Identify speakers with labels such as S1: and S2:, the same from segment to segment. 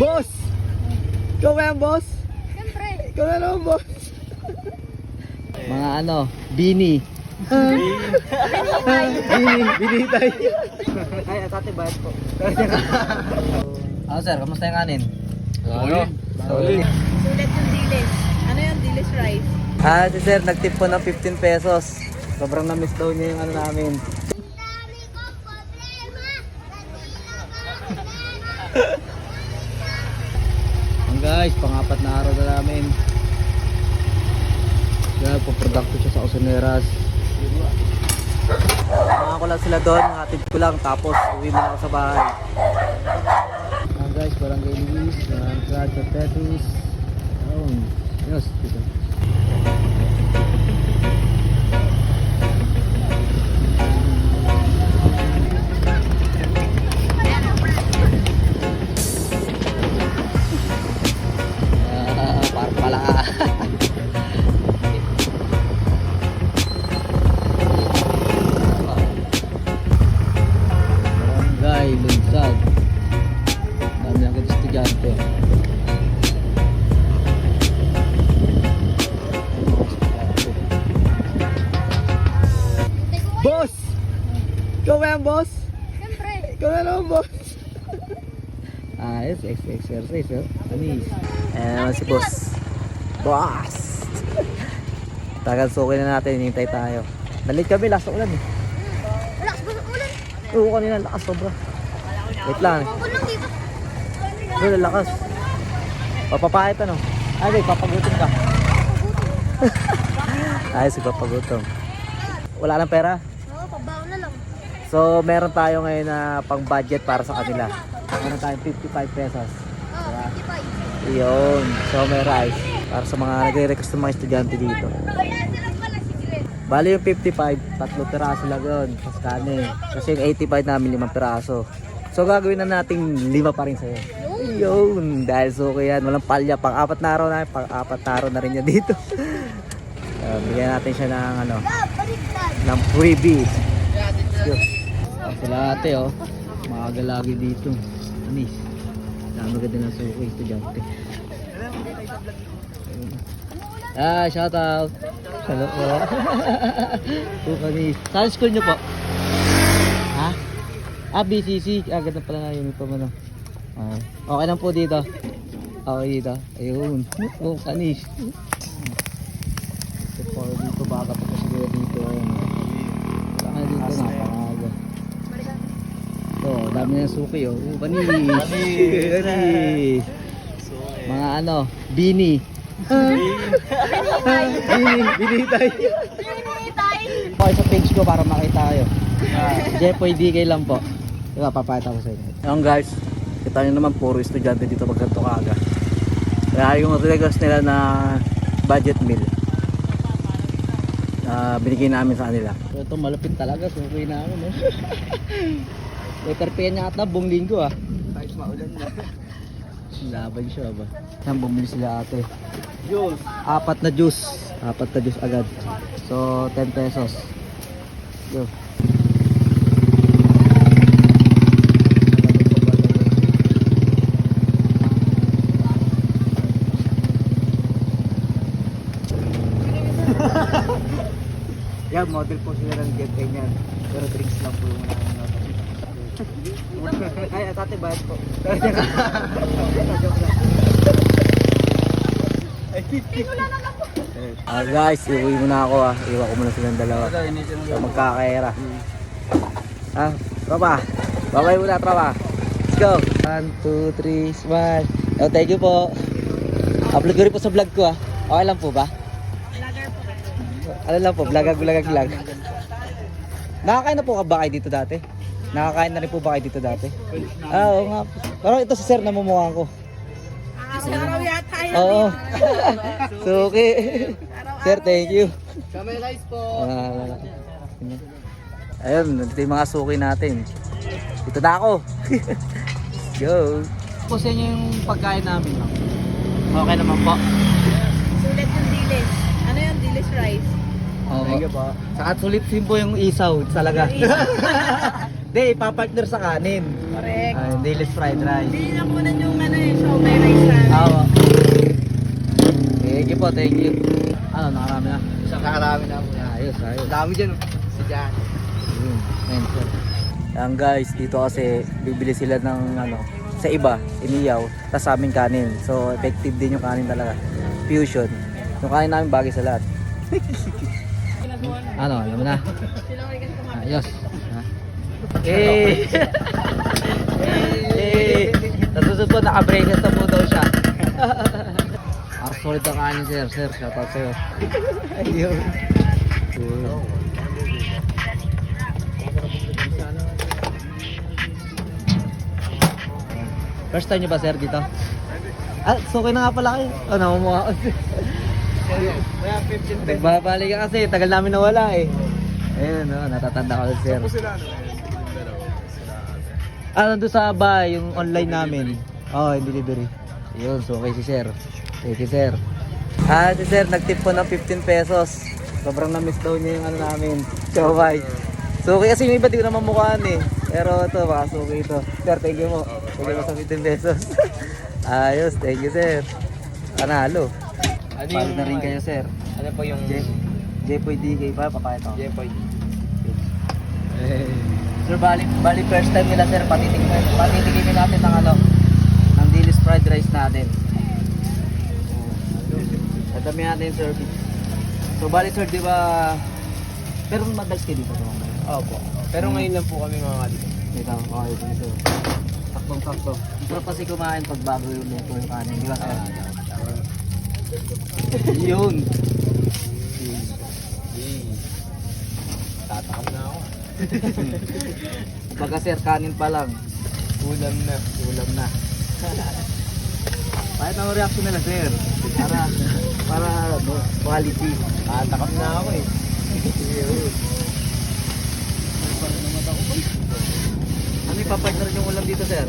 S1: Boss! Ikaw ba yan, boss?
S2: Siyempre.
S1: Ikaw na naman, boss. Mga ano, bini. bini, binitay. Ay, at ate bayad po. Ano sir, kamusta yung kanin?
S3: Solid.
S1: Solid.
S2: Sulit yung dilis. Ano yung dilis rice?
S1: Ah, si sir, nagtip po ng 15 pesos. Sobrang na-miss daw niya yung ano namin. Ang guys, pangapat na araw na namin. Kaya po-productive siya sa Osoneras. Mga ko lang sila doon, hatid ko lang, tapos uwi mo ako sa bahay. Ang guys, barangay Luis, of Tetus. Ayun, yes, dito. Ayos, ex exercise, oh. Anis. Ayan naman si boss. Boss! Tagal suki na natin, hinintay tayo. Nalit kami, last ulan eh.
S2: Wala, basta ulan.
S1: Oo, kanina lakas sobra. Wait lang.
S2: Ulan lang dito.
S1: Wala lakas. Papapahit ano? Ay, wait, papagutom ka. Ay, si papagutom. Wala nang pera.
S2: Oo, pabaw na lang.
S1: So, meron tayo ngayon na pang budget para sa kanila. Meron tayong 55 pesos. Diba?
S2: 55.
S1: Yun. So, may rice. Para sa mga nagre-request ng mga estudyante dito. Bali yung 55, tatlo piraso lang yun. Tapos kanin. Kasi yung 85 namin, limang piraso. So, gagawin na nating lima pa rin sa'yo. Yun. Dahil suko yan. Walang palya. Pang apat na araw na. Pang apat na araw na rin yan dito. Uh, bigyan natin siya ng ano, ng freebies. Yun. Oh, sila ate oh. Maaga lagi dito. Anis. Dami ka din ng suko, estudyante. Ah, shout out. Hello po. Pukanis. Saan school nyo po? Ha? Ah, BCC. Ah, ganda pala nga uniform ano. Ah, okay lang po dito. Okay dito. Ayun. Pukanis. So, for dito, baka pa siguro dito. Saka dito, napakaga. So, dami na suki oh. Oh, Banis. Banis. Mga ano, bini. Bini, binitay.
S2: Pinitay.
S1: Okay sa page ko para makita kayo. Jepoy DK lang po. Diba, papayata ko sa inyo. Ayun guys, kita nyo naman puro estudyante dito pag ganito kaaga. Kaya yung request nila na budget meal, ah binigay namin sa kanila. Ito malapit talaga, suki namin eh. Letter P niya ata buong linggo ah.
S3: Kahit maulan na.
S1: Laban siya ba? Saan bumili sila ate?
S3: Juice.
S1: Apat na juice. Apat na juice agad. So, 10 pesos. Yo.
S3: Yeah, model po sila ng get ganyan. Pero drinks lang po yung mga
S1: Ay, at ate bayad po. Ah guys, iuwi muna ako ah. Iwan ko muna silang dalawa. So, magkakaera. Ah, tropa. Babay muna, tropa. Let's go. 1, 2, 3, smile. Oh, thank you po. Upload ko rin po sa vlog ko ah. Okay lang po ba?
S2: Vlogger po.
S1: Ano lang po, vlogag vlogag lang. Nakakain na po ka ba kayo dito dati? Nakakain na rin po ba kayo dito dati? Ah, oo nga. Parang ito si sir namumukha ko.
S2: Araw yata yun.
S1: Oo. Suki. sir, thank you.
S3: Kamay rice po.
S1: Ah, ayun, ito yung mga suki natin. Dito na ako. Go. Po sa inyo yung pagkain namin. Okay naman po.
S2: Sulit yung dilis. Ano yung dilis rice?
S1: Oo.
S3: Thank you po.
S1: Saka sulit din po yung isaw talaga. Hindi, ipapartner sa kanin.
S2: Correct. select.
S1: Ay, daily fried rice.
S2: Bili lang muna yung ano eh, siomay rice namin.
S1: Awa. Thank you po, thank you. Ano, nakarami na?
S3: Nakarami na po.
S1: Ayos, ayos.
S3: Dami dyan. Si Jan.
S1: Yun, ayan po. Yan guys, dito kasi bibili sila ng ano, sa iba, iniyaw, tapos sa amin kanin. So, effective din yung kanin talaga. Fusion. Yung kanin namin bagay sa lahat. ano, alam mo na. Ayos. Ha? Eh! Eh! Sa susunod po, naka-braces na po daw siya. Ang solid ang kanin, sir. Sir, shoutout sa'yo. Ayun. First time niyo ba, sir, dito? Ah, okay na nga pala kayo. Oh, namumukha ko.
S3: Kaya 15
S1: Nagbabalik ka kasi, tagal namin nawala eh. Ayun, no, natatanda ko sir.
S3: sila ano?
S1: Ah, nandun sa bahay, yung online namin. Oo, oh, yung delivery. Yun, so okay si sir. Thank you, sir. Ah, si sir, nagtip po ng 15 pesos. Sobrang na-miss daw niya yung ano namin. Chowai. So okay kasi yung iba di ko naman mukhaan eh. Pero ito, baka suki ito. Sir, thank you mo. Thank you mo sa 15 pesos. Ayos, thank you, sir. Panalo.
S3: Ano
S1: Palit na rin kayo, sir.
S3: Ano po yung
S1: Jepoy DK pa, papayat ako.
S3: Jepoy?
S1: Sir, bali, bali first time nila sir, patitignan, patitigin natin ng ano, ng dilis fried rice natin. Tatami natin service. So bali sir, di ba, pero madalas kayo dito.
S3: Opo. Pero ngayon lang po kami mga kalito.
S1: Ikaw, okay din sir. Saktong sakto. Masarap kasi kumain pag bago yung luto yung kanin, di ba sir? Yun.
S3: Tatakam na
S1: Baga sir, kanin pa lang.
S3: Ulam na.
S1: Ulam na. Kahit ang reaction nila, sir. Para, para ano, quality.
S3: Tatakam na ako eh.
S1: Ano yung papartner yung ulam dito, sir?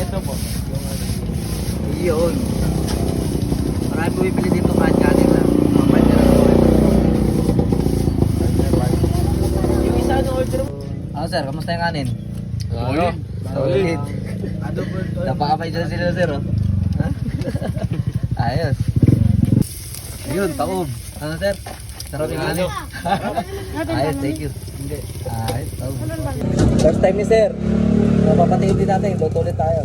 S3: Ito po. Yung ano.
S1: Yun. Marami bumibili dito kahit kanin lang. Papartner ang ulam.
S3: Yung isa ano order mo?
S1: Ano, sir? Kamusta yung kanin?
S3: Solid.
S1: Solid.
S3: Po?
S1: Napakabay dyan sila, sir, oh. Ha? Ayos. Yun, taob. Ano, sir? Sarap yung kanin. Ayos, thank you. Hindi. Ayos, taob. First time ni sir. Mapapatingin din natin. Luto ulit tayo.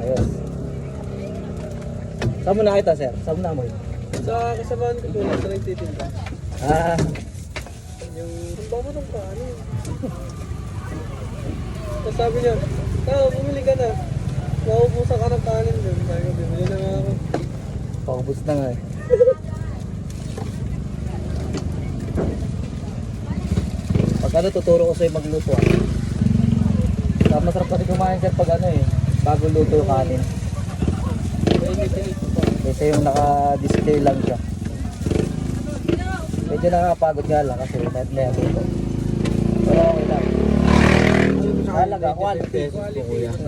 S1: Ayos. Saan mo nakita, sir? Saan mo namoy?
S3: Sa kasabahan ko po na sa nagtitinda.
S1: Ah,
S3: Yung pamunong ka, ano yun? Tapos sabi niya, tao, bumili ka na. Maubusan ka ng kanin dun. Sabi ko, bumili na nga ako.
S1: paubos na nga eh. Pag ano, tuturo ko sa'yo magluto ah. Saka masarap kasi kumain sir pag ano eh, bago luto yung kanin. Kasi yung naka-display lang siya. Medyo nakakapagod nga lang kasi kahit may luto. Pero okay lang. Halaga, quality.
S3: kuya.
S1: Ha?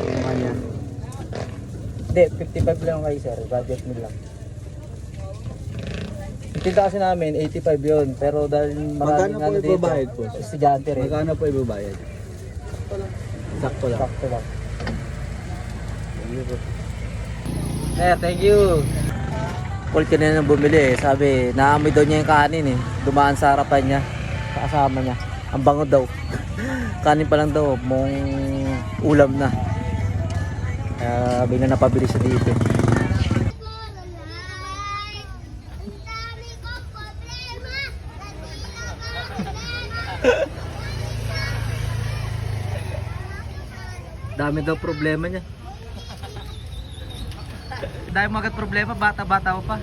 S1: Yung kanya. Hindi, 55 lang kayo sir. Budget mo lang. Tinta kasi namin, 85 yun. Pero dahil maraming
S3: Magkano po
S1: ano dito,
S3: ibabayad po?
S1: estudyante rin.
S3: Magkano po ibabayad? Sakto lang.
S1: Sakto lang. Sir, thank you. Paul kanina nang bumili eh. Sabi, naamoy daw niya yung kanin eh. Dumaan sa harapan niya. Kasama niya. Ang bango daw. kanin pa lang daw. Mong ulam na. Kaya bigla napabili siya dito. Dami daw problema niya. Dahil magat problema, bata-bata pa.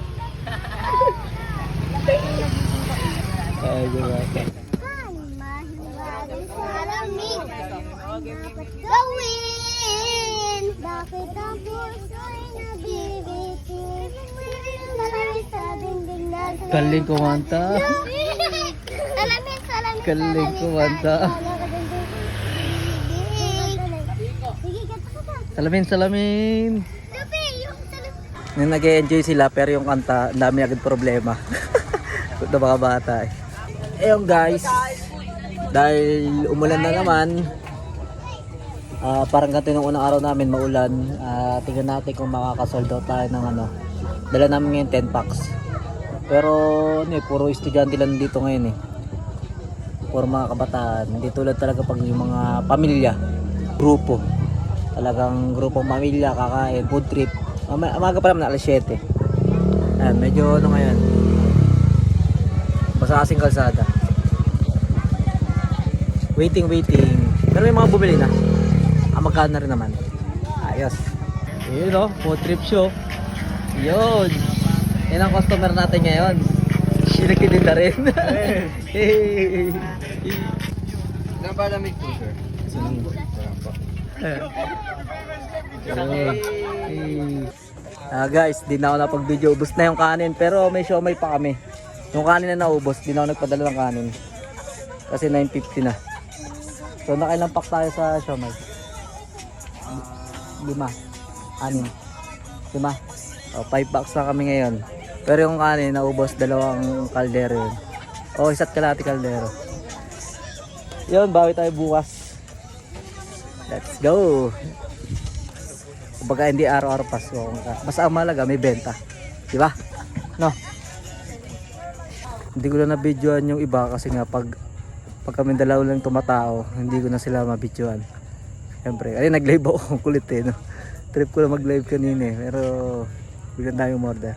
S1: Ay, diba?
S4: Gawin! Bakit ang puso'y nabibitin? Salamin sa dingding na
S1: Galing kumanta.
S4: Salamin, salamin,
S1: Galing kumanta.
S4: Sige, gato ka ba?
S1: Salamin, salamin. Nung nag enjoy sila pero yung kanta, ang dami agad problema. Ito mga bata eh. Ayun guys, dahil umulan na naman, ah, parang ganito yung unang araw namin maulan, Ah, tingnan natin kung makakasold out tayo ng ano. Dala namin ngayon 10 packs. Pero ano eh, puro estudyante lang dito ngayon eh. Puro mga kabataan. Hindi tulad talaga pag yung mga pamilya, grupo. Talagang grupong pamilya, kakain, food trip. Amaga pa naman, alas 7. Ayan, medyo ano ngayon. Kasing kalsada. Waiting, waiting. Pero may mga bumili na. Ah, magkano na rin naman. Ayos. Yun o, food trip show. Yun. Yan ang customer natin ngayon. Sinagkidin na rin. Hey.
S3: Nabalamig po, sir.
S1: Ah guys, di na ako napag-video. Ubus na yung kanin. Pero may siomay pa kami. Yung kanin na naubos, di na ako nagpadala ng kanin. Kasi 9.50 na. So nakailang pack tayo sa siomay? Lima. Anin. Lima. O, 5 packs na kami ngayon. Pero yung kanin, naubos dalawang kaldero yun. O, isa't kalati kaldero. Yun, bawi tayo bukas. Let's go! Kumbaga hindi araw-araw Pasko. Basta ang malaga may benta. Di ba? No? Hindi ko na na-videoan yung iba kasi nga pag pag kami dalaw lang tumatao, hindi ko na sila ma-videoan. Siyempre, ay nag-live ako kulit eh. No? Trip ko na mag-live kanina eh. Pero biglang dami umorder.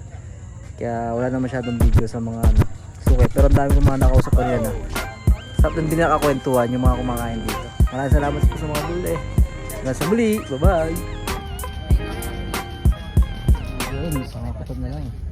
S1: Kaya wala na masyadong video sa mga ano, suki. Pero ang dami ko mga nakausap kanina. Sarap din nakakwentuhan yung mga kumakain dito. Maraming salamat po sa mga buli. Hanggang sa muli. Bye-bye. Yun, sa mga katod na lang.